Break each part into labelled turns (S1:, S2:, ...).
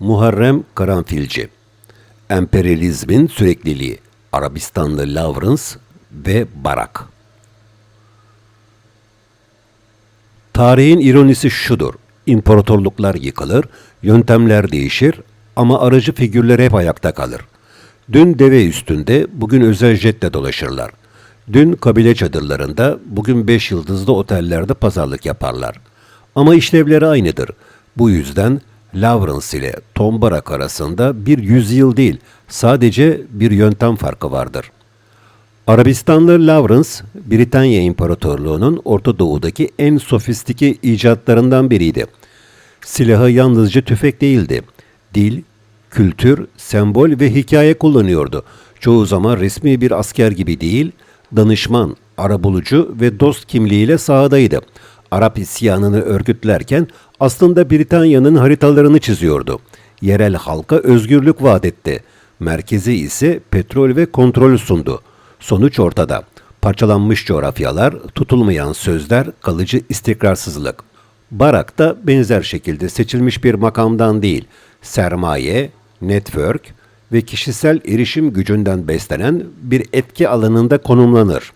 S1: Muharrem Karanfilci Emperyalizmin sürekliliği Arabistanlı Lawrence ve Barak Tarihin ironisi şudur. İmparatorluklar yıkılır, yöntemler değişir ama aracı figürler hep ayakta kalır. Dün deve üstünde, bugün özel jetle dolaşırlar. Dün kabile çadırlarında, bugün beş yıldızlı otellerde pazarlık yaparlar. Ama işlevleri aynıdır. Bu yüzden Lawrence ile Tom Barak arasında bir yüzyıl değil, sadece bir yöntem farkı vardır. Arabistanlı Lawrence, Britanya İmparatorluğu'nun Orta Doğu'daki en sofistike icatlarından biriydi. Silahı yalnızca tüfek değildi. Dil, kültür, sembol ve hikaye kullanıyordu. Çoğu zaman resmi bir asker gibi değil, danışman, arabulucu ve dost kimliğiyle sahadaydı. Arap isyanını örgütlerken aslında Britanya'nın haritalarını çiziyordu. Yerel halka özgürlük vaat etti. Merkezi ise petrol ve kontrol sundu. Sonuç ortada. Parçalanmış coğrafyalar, tutulmayan sözler, kalıcı istikrarsızlık. Barak da benzer şekilde seçilmiş bir makamdan değil, sermaye, network ve kişisel erişim gücünden beslenen bir etki alanında konumlanır.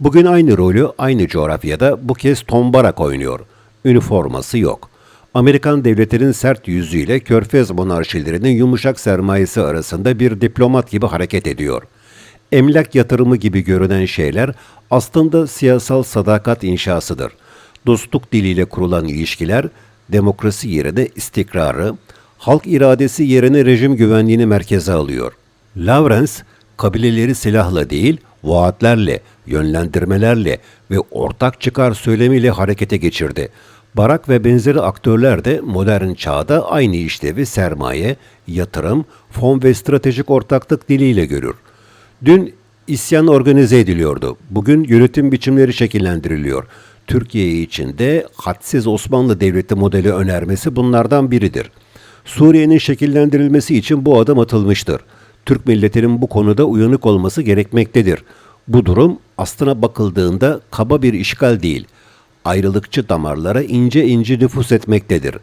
S1: Bugün aynı rolü aynı coğrafyada bu kez Tom Barak oynuyor. Üniforması yok. Amerikan devletinin sert yüzüyle Körfez monarşilerinin yumuşak sermayesi arasında bir diplomat gibi hareket ediyor. Emlak yatırımı gibi görünen şeyler aslında siyasal sadakat inşasıdır. Dostluk diliyle kurulan ilişkiler demokrasi yerine istikrarı, halk iradesi yerine rejim güvenliğini merkeze alıyor. Lawrence, kabileleri silahla değil, vaatlerle, yönlendirmelerle ve ortak çıkar söylemiyle harekete geçirdi. Barak ve benzeri aktörler de modern çağda aynı işlevi sermaye, yatırım, fon ve stratejik ortaklık diliyle görür. Dün isyan organize ediliyordu. Bugün yönetim biçimleri şekillendiriliyor. Türkiye için de hadsiz Osmanlı Devleti modeli önermesi bunlardan biridir. Suriye'nin şekillendirilmesi için bu adım atılmıştır. Türk milletinin bu konuda uyanık olması gerekmektedir. Bu durum aslına bakıldığında kaba bir işgal değil, ayrılıkçı damarlara ince ince nüfus etmektedir.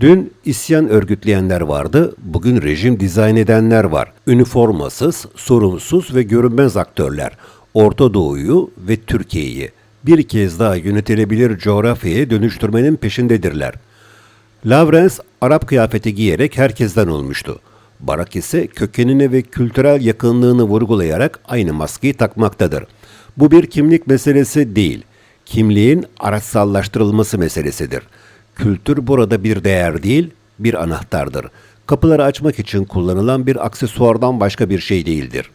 S1: Dün isyan örgütleyenler vardı, bugün rejim dizayn edenler var. Üniformasız, sorunsuz ve görünmez aktörler. Orta Doğu'yu ve Türkiye'yi bir kez daha yönetilebilir coğrafyaya dönüştürmenin peşindedirler. Lawrence Arap kıyafeti giyerek herkesten olmuştu. Barak ise kökenini ve kültürel yakınlığını vurgulayarak aynı maskeyi takmaktadır. Bu bir kimlik meselesi değil, kimliğin araçsallaştırılması meselesidir. Kültür burada bir değer değil, bir anahtardır. Kapıları açmak için kullanılan bir aksesuardan başka bir şey değildir.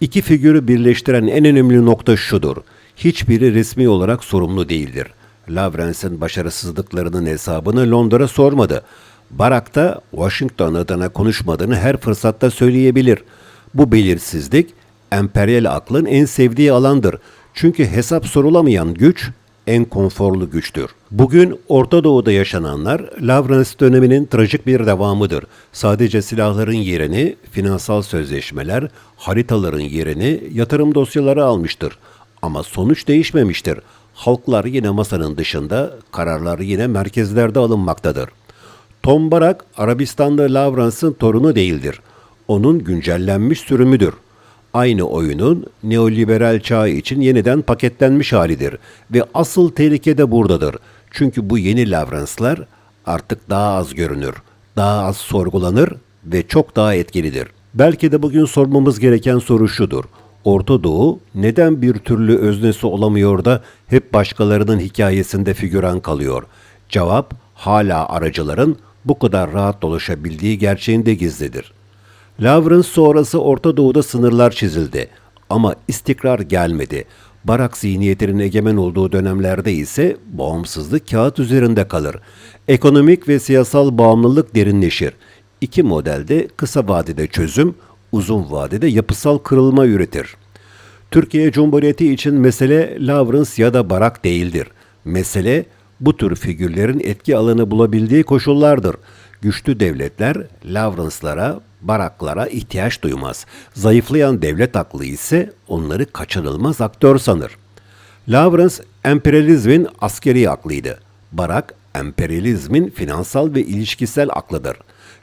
S1: İki figürü birleştiren en önemli nokta şudur. Hiçbiri resmi olarak sorumlu değildir. Lawrence'in başarısızlıklarının hesabını Londra sormadı. Barak da Washington adına konuşmadığını her fırsatta söyleyebilir. Bu belirsizlik emperyal aklın en sevdiği alandır. Çünkü hesap sorulamayan güç en konforlu güçtür. Bugün Orta Doğu'da yaşananlar Lawrence döneminin trajik bir devamıdır. Sadece silahların yerini finansal sözleşmeler, haritaların yerini yatırım dosyaları almıştır. Ama sonuç değişmemiştir. Halklar yine masanın dışında, kararlar yine merkezlerde alınmaktadır. Tom Barak, Arabistan'da Lawrence'ın torunu değildir. Onun güncellenmiş sürümüdür. Aynı oyunun neoliberal çağ için yeniden paketlenmiş halidir ve asıl tehlike de buradadır. Çünkü bu yeni Lawrence'lar artık daha az görünür, daha az sorgulanır ve çok daha etkilidir. Belki de bugün sormamız gereken soru şudur. Orta Doğu neden bir türlü öznesi olamıyor da hep başkalarının hikayesinde figüran kalıyor? Cevap hala aracıların bu kadar rahat dolaşabildiği gerçeğinde gizlidir. Lawrence sonrası Orta Doğu'da sınırlar çizildi ama istikrar gelmedi. Barak zihniyetinin egemen olduğu dönemlerde ise bağımsızlık kağıt üzerinde kalır. Ekonomik ve siyasal bağımlılık derinleşir. İki modelde kısa vadede çözüm, uzun vadede yapısal kırılma üretir. Türkiye Cumhuriyeti için mesele Lawrence ya da Barak değildir. Mesele bu tür figürlerin etki alanı bulabildiği koşullardır. Güçlü devletler Lawrence'lara, Baraklara ihtiyaç duymaz. Zayıflayan devlet aklı ise onları kaçınılmaz aktör sanır. Lawrence emperyalizmin askeri aklıydı. Barak emperyalizmin finansal ve ilişkisel aklıdır.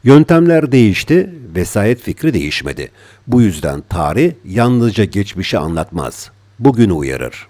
S1: Yöntemler değişti, vesayet fikri değişmedi. Bu yüzden tarih yalnızca geçmişi anlatmaz, bugünü uyarır.